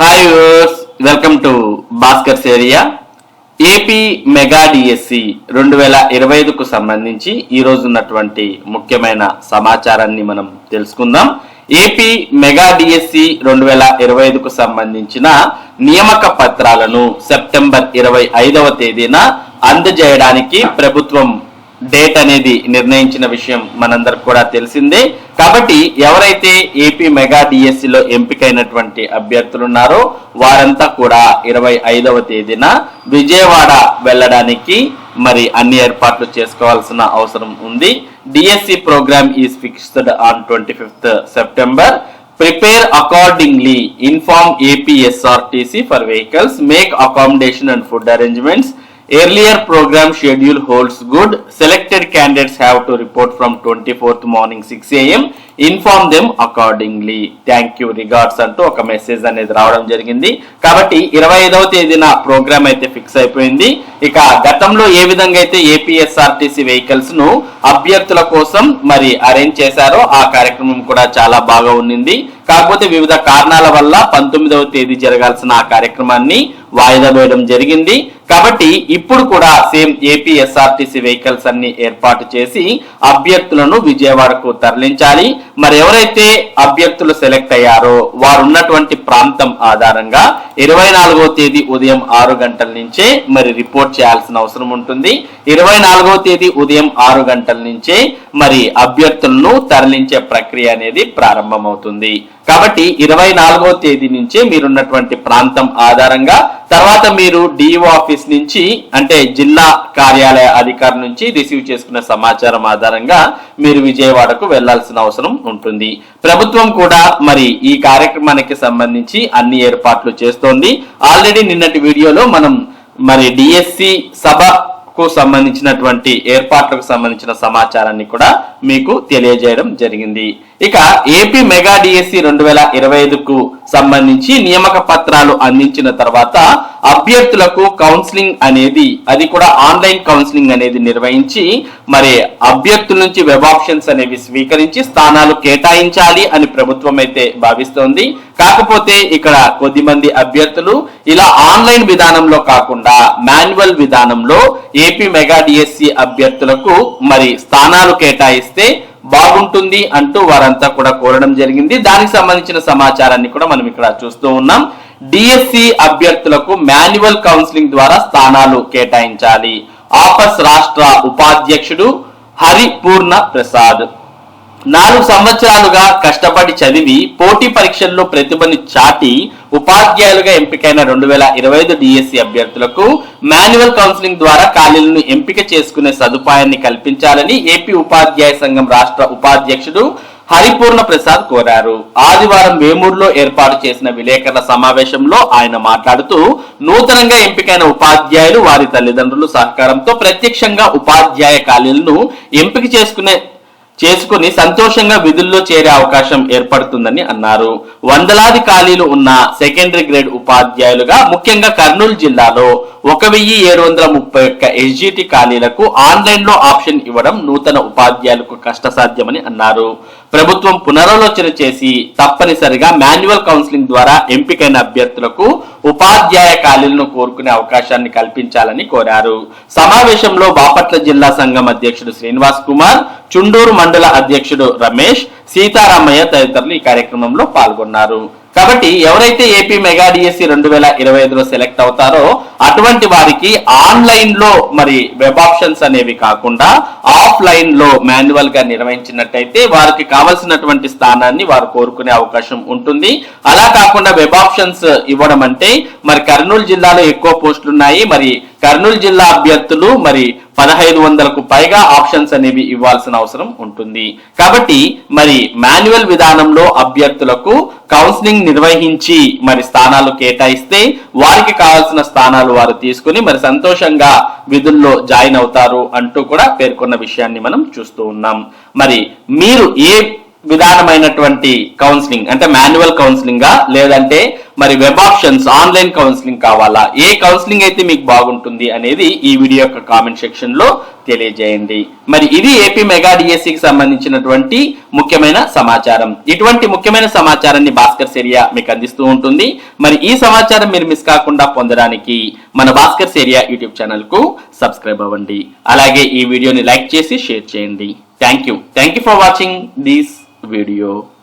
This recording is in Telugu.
Hi welcome to Bhaskar's area AP mega DSC రెండు వేల ఇరవై ఐదుకు సంబంధించి ఈరోజు ఉన్నటువంటి ముఖ్యమైన సమాచారాన్ని మనం తెలుసుకుందాం. ఏపీ మెగా డిఎస్సి రెండు వేల ఇరవై ఐదుకు సంబంధించిన నియామక పత్రాలను సెప్టెంబర్ ఇరవై ఐదవ తేదీన అందజేయడానికి ప్రభుత్వం డేట్ అనేది నిర్ణయించిన విషయం మనందరికి కూడా తెలిసిందే. కాబట్టి ఎవరైతే ఏపీ మెగా డిఎస్సిలో ఎంపికైనటువంటి అభ్యర్థులు ఉన్నారో వారంతా కూడా ఇరవై ఐదవ తేదీన విజయవాడ వెళ్ళడానికి మరి అన్ని ఏర్పాట్లు చేసుకోవాల్సిన అవసరం ఉంది. DSC program is fixed on twenty fifth September prepare accordingly inform APSRTC for vehicles make accommodation and food arrangements Earlier program schedule holds good. Selected candidates have to report from 24th morning 6 a.m. Inform them accordingly. Thank you regards అంటూ ఒక మెసేజ్ అనేది రావడం జరిగింది. కాబట్టి ఇరవై ఐదవ తేదీన ప్రోగ్రామ్ అయితే ఫిక్స్ అయిపోయింది. ఇక గతంలో ఏ విధంగా అయితే ఏపీఎస్ఆర్టీసీ వెహికల్స్ను అభ్యర్థుల కోసం మరి అరేంజ్ చేశారో ఆ కార్యక్రమం కూడా చాలా బాగా ఉన్నింది. కాకపోతే వివిధ కారణాల వల్ల పంతొమ్మిదవ తేదీ జరగాల్సిన ఆ కార్యక్రమాన్ని వాయిదా వేయడం జరిగింది. కాబట్టి ఇప్పుడు కూడా సేమ్ ఏపీఎస్ఆర్టీసీ వెహికల్స్ అన్ని ఏర్పాటు చేసి అభ్యర్థులను విజయవాడకు తరలించాలి. మరి ఎవరైతే అభ్యర్థులు సెలెక్ట్ అయ్యారో వారు ఉన్నటువంటి ప్రాంతం ఆధారంగా ఇరవై నాలుగో తేదీ ఉదయం ఆరు గంటల నుంచే మరి రిపోర్ట్ చేయాల్సిన అవసరం ఉంటుంది. ఇరవై నాలుగో తేదీ ఉదయం ఆరు గంటల నుంచే మరి అభ్యర్థులను తరలించే ప్రక్రియ అనేది ప్రారంభమవుతుంది. కాబట్టి ఇరవై నాలుగో తేదీ నుంచే మీరున్నటువంటి ప్రాంతం ఆధారంగా తర్వాత మీరు డిఓ ఆఫీస్ నుంచి అంటే జిల్లా కార్యాలయ అధికారి నుంచి రిసీవ్ చేసుకున్న సమాచారం ఆధారంగా మీరు విజయవాడకు వెళ్ళాల్సిన అవసరం ఉంటుంది. ప్రభుత్వం కూడా మరి ఈ కార్యక్రమానికి సంబంధించి అన్ని ఏర్పాట్లు చేస్తోంది. ఆల్రెడీ నిన్నటి వీడియోలో మనం మరి డిఎస్సి సభ కు సంబంధించినటువంటి ఏర్పాట్లకు సంబంధించిన సమాచారాన్ని కూడా మీకు తెలియజేయడం జరిగింది. ఇక ఏపీ మెగా డిఎస్సి రెండు వేల ఇరవై ఐదుకు సంబంధించి నియామక పత్రాలు అందించిన తర్వాత అభ్యర్థులకు కౌన్సిలింగ్ అనేది అది కూడా ఆన్లైన్ కౌన్సిలింగ్ అనేది నిర్వహించి మరి అభ్యర్థుల నుంచి వెబ్ ఆప్షన్స్ అనేవి స్వీకరించి స్థానాలు కేటాయించాలి అని ప్రభుత్వం అయితే భావిస్తోంది. కాకపోతే ఇక్కడ కొద్ది మంది అభ్యర్థులు ఇలా ఆన్లైన్ విధానంలో కాకుండా మాన్యువల్ విధానంలో ఏపీ మెగా డిఎస్సి అభ్యర్థులకు మరి స్థానాలు కేటాయిస్తే బాగుంటుంది అంటూ వారంతా కూడా కోరడం జరిగింది. దానికి సంబంధించిన సమాచారాన్ని కూడా మనం ఇక్కడ చూస్తూ ఉన్నాం. డిఎస్సి అభ్యర్థులకు మాన్యువల్ కౌన్సిలింగ్ ద్వారా స్థానాలు కేటాయించాలి. ఆపస్ రాష్ట్ర ఉపాధ్యక్షుడు హరిపూర్ణ ప్రసాద్. నాలుగు సంవత్సరాలుగా కష్టపడి చదివి పోటీ పరీక్షల్లో ప్రతిభని చాటి ఉపాధ్యాయులుగా ఎంపికైన రెండు వేల ఇరవై ఐదు డిఎస్సి అభ్యర్థులకు మాన్యువల్ కౌన్సిలింగ్ ద్వారా ఖాళీలను ఎంపిక చేసుకునే సదుపాయాన్ని కల్పించాలని ఏపీ ఉపాధ్యాయ సంఘం రాష్ట్ర ఉపాధ్యక్షుడు హరిపూర్ణ ప్రసాద్ కోరారు. ఆదివారం వేమూరులో ఏర్పాటు చేసిన విలేకరుల సమావేశంలో ఆయన మాట్లాడుతూ నూతనంగా ఎంపికైన ఉపాధ్యాయులు వారి తల్లిదండ్రులు సహకారంతో ప్రత్యక్షంగా ఉపాధ్యాయ ఖాళీలను ఎంపిక చేసుకునే చేసుకుని సంతోషంగా విధుల్లో చేరే అవకాశం ఏర్పడుతుందని అన్నారు. వందలాది ఖాళీలు ఉన్న సెకండరీ గ్రేడ్ ఉపాధ్యాయులుగా ముఖ్యంగా కర్నూలు జిల్లాలో ఒక వెయ్యి ఏడు వందల ముప్పై ఒక్క ఎస్జిటి ఖాళీలకు ఆన్లైన్లో ఆప్షన్ ఇవ్వడం నూతన ఉపాధ్యాయులకు కష్టసాధ్యమని అన్నారు. ప్రభుత్వం పునరాలోచన చేసి తప్పనిసరిగా మాన్యువల్ కౌన్సిలింగ్ ద్వారా ఎంపికైన అభ్యర్థులకు ఉపాధ్యాయ ఖాళీలను కోరుకునే అవకాశాన్ని కల్పించాలని కోరారు. సమావేశంలో బాపట్ల జిల్లా సంఘం అధ్యక్షుడు శ్రీనివాస్ కుమార్ చుండూరు మండల అధ్యక్షుడు రమేష్ సీతారామయ్య తదితరులు ఈ కార్యక్రమంలో పాల్గొన్నారు. కాబట్టి ఎవరైతే ఏపీ మెగా డిఎస్సి రెండు వేల ఇరవై ఐదులో సెలెక్ట్ అవుతారో అటువంటి వారికి ఆన్లైన్లో మరి వెబ్ ఆప్షన్స్ అనేవి కాకుండా ఆఫ్లైన్లో మాన్యువల్గా నిర్వహించినట్టయితే వారికి కావలసినటువంటి స్థానాన్ని వారు కోరుకునే అవకాశం ఉంటుంది. అలా కాకుండా వెబ్ ఆప్షన్స్ ఇవ్వడం అంటే మరి కర్నూలు జిల్లాలో ఎక్కువ పోస్టులు ఉన్నాయి. మరి కర్నూలు జిల్లా అభ్యర్థులు మరి పదహైదు వందలకు పైగా ఆప్షన్స్ అనేవి ఇవ్వాల్సిన అవసరం ఉంటుంది. కాబట్టి మరి మాన్యువల్ విధానంలో అభ్యర్థులకు కౌన్సిలింగ్ నిర్వహించి మరి స్థానాలు కేటాయిస్తే వారికి కావాల్సిన స్థానాలు వారు తీసుకుని మరి సంతోషంగా విధుల్లో జాయిన్ అవుతారు అంటూ కూడా పేర్కొన్న విషయాన్ని మనం చూస్తూ ఉన్నాం. మరి మీరు ఏ విధానమైనటువంటి కౌన్సిలింగ్ అంటే మాన్యువల్ కౌన్సిలింగ్ లేదంటే మరి వెబ్ ఆప్షన్స్ ఆన్లైన్ కౌన్సిలింగ్ కావాలా? ఏ కౌన్సిలింగ్ అయితే మీకు బాగుంటుంది అనేది ఈ వీడియో యొక్క కామెంట్ సెక్షన్లో తెలియజేయండి. మరి ఇది ఏపీ మెగా డిఎస్సికి సంబంధించినటువంటి ముఖ్యమైన సమాచారం. ఇటువంటి ముఖ్యమైన సమాచారాన్ని భాస్కర్ ఏరియా మీకు అందిస్తూ ఉంటుంది. మరి ఈ సమాచారం మీరు మిస్ కాకుండా పొందడానికి మన భాస్కర్ ఏరియా యూట్యూబ్ ఛానల్కు సబ్స్క్రైబ్ అవ్వండి. అలాగే ఈ వీడియోని లైక్ చేసి షేర్ చేయండి. Thank you thank you for watching this video